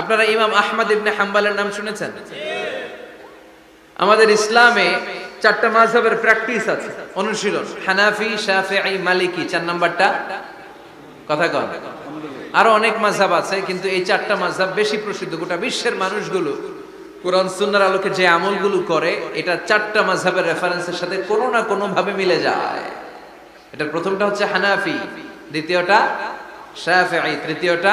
আপনারা ইমাম আহমদ ইবনে হাম্বালের নাম শুনেছেন? আমাদের ইসলামে চারটা মাযহাবের প্র্যাকটিস আছে। অনুশীলন, হানাফি, শাফিঈ, মালিকি, চার নাম্বারটা? কথা কন। আরও অনেক মাযহাব আছে, কিন্তু এই চারটা মাযহাব বেশি প্রসিদ্ধ। গোটা বিশ্বের মানুষগুলো কোরআন, সুন্নাহর আলোকে যে আমলগুলো করে, এটা চারটা মাযহাবের রেফারেন্সের সাথে কোনো না কোনো ভাবে মিলে যায়। এটার প্রথমটা হচ্ছে হানাফি, দ্বিতীয়টা শাফিঈ, তৃতীয়টা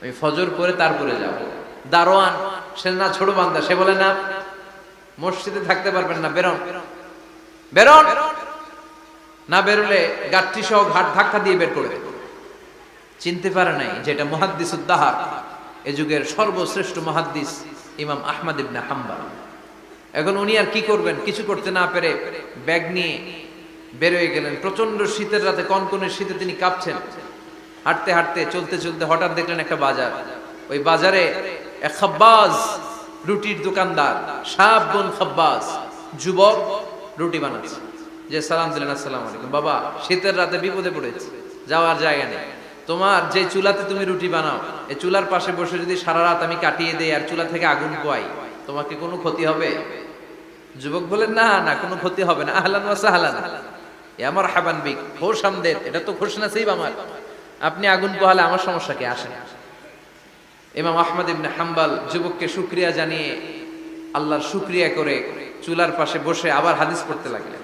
আমি ফজর পরে তারপরে যাব। দারোয়ান সে না ছোট বান্দা, সে বলে, না, মসজিদে থাকতে পারবেন না, বেরোন। বেরোন? না, বেরোলে গাঠটি সহ ঘাট ধাক্কা দিয়ে বের করবে চিনতে পারে নাই যেটা মহাদ্দিস উদ্দাহার, এ যুগের সর্বশ্রেষ্ঠ মহাদ্দিস ইমাম আহমদ ইবনে হাম্বাল। এখন উনি আর কি করবেন? কিছু করতে না পেরে ব্যাগ নিয়ে বেরোয় গেলেন। প্রচণ্ড শীতের রাতে, কনকনে শীতে তিনি কাঁপছেন। হাঁটতে হাঁটতে, চলতে চলতে হঠাৎ দেখলেন একটা বাজার। ওই বাজারে এক খাব্বাজ রুটির দোকানদার সাব বোন যুবক রুটি বানাচ্ছে। যে সালাম দিলেন, আসসালাম আলাইকুম। বাবা, শীতের রাতে বিপদে পড়েছে, যাওয়ার জায়গা নেই। তোমার যে চুলাতে তুমি রুটি বানাও এই চুলার পাশে বসে যদি সারা রাত আমি কাটিয়ে দেই আর চুলা থেকে আগুন পোয়াই, তোমাকে কোনো ক্ষতি হবে? যুবক বলেন না না, কোনো ক্ষতি হবে না। আহলান ওয়া এ আমার হাবান বিক খোশ আমদের। এটা তো খোশ নাসিব আমার। আপনি আগুন পোহালে আমার সমস্যা কে? আসেন। ইমাম আহমদ ইবনে হাম্বাল যুবককে শুক্রিয়া জানিয়ে আল্লাহর শুক্রিয়া করে চুলার পাশে বসে আবার হাদিস পড়তে লাগলেন।